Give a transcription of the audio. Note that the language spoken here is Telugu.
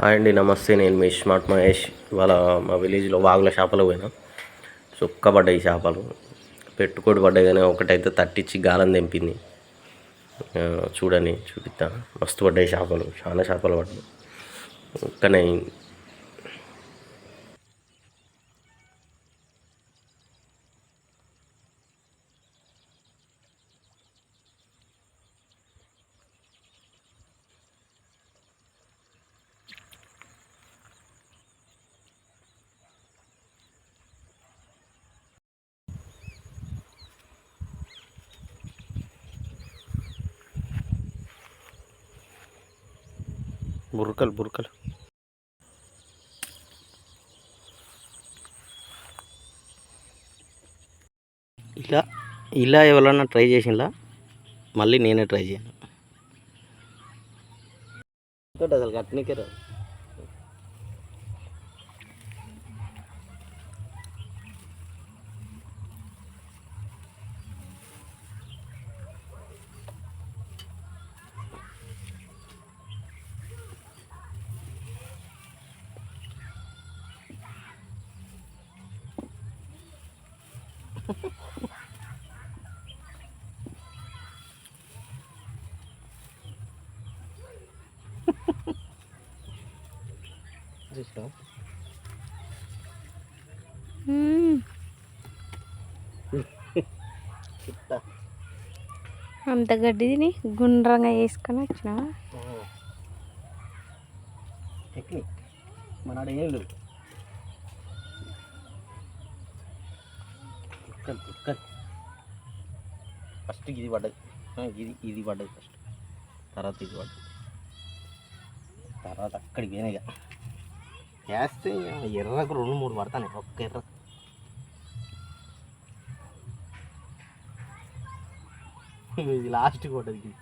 హాయ్ అండి నమస్తే. నేను మీ స్మార్ట్ మహేష్. ఇవాళ మా విలేజ్లో వాగుల చేపలు పోయినా. సుక్క పడ్డాయి చేపలు పెట్టుకోడి పడ్డాయి కానీ ఒకటైతే తట్టించి గాలం తెంపింది. చూడని చూపిస్తా. మస్తు పడ్డాయి చేపలు చాలా చేపలు పడ్డాయి. ఒక్కనే బురకలు బురకలు. ఇలా ఇలా ఎవరన్నా ట్రై చేసిందా మళ్ళీ నేనే ట్రై చేయను. అసలు కట్టనికే రాదు. చూసినావా చిట్టా అంత గడ్డిని గుండ్రంగా వేసుకొని వచ్చిన? టెక్నిక్ మనాడు ఏం లేవు కుక్కలు ఫస్ట్ ఇది పడ్డది. ఇది ఇది పడ్డది ఫస్ట్ తర్వాత ఇది పడ్డది. తర్వాత అక్కడికి పోయినాయి వేస్తే ఎర్రకు రెండు మూడు పడతాను ఒక్క ఎర్ర. ఇది లాస్ట్ పడ్డది ఇది.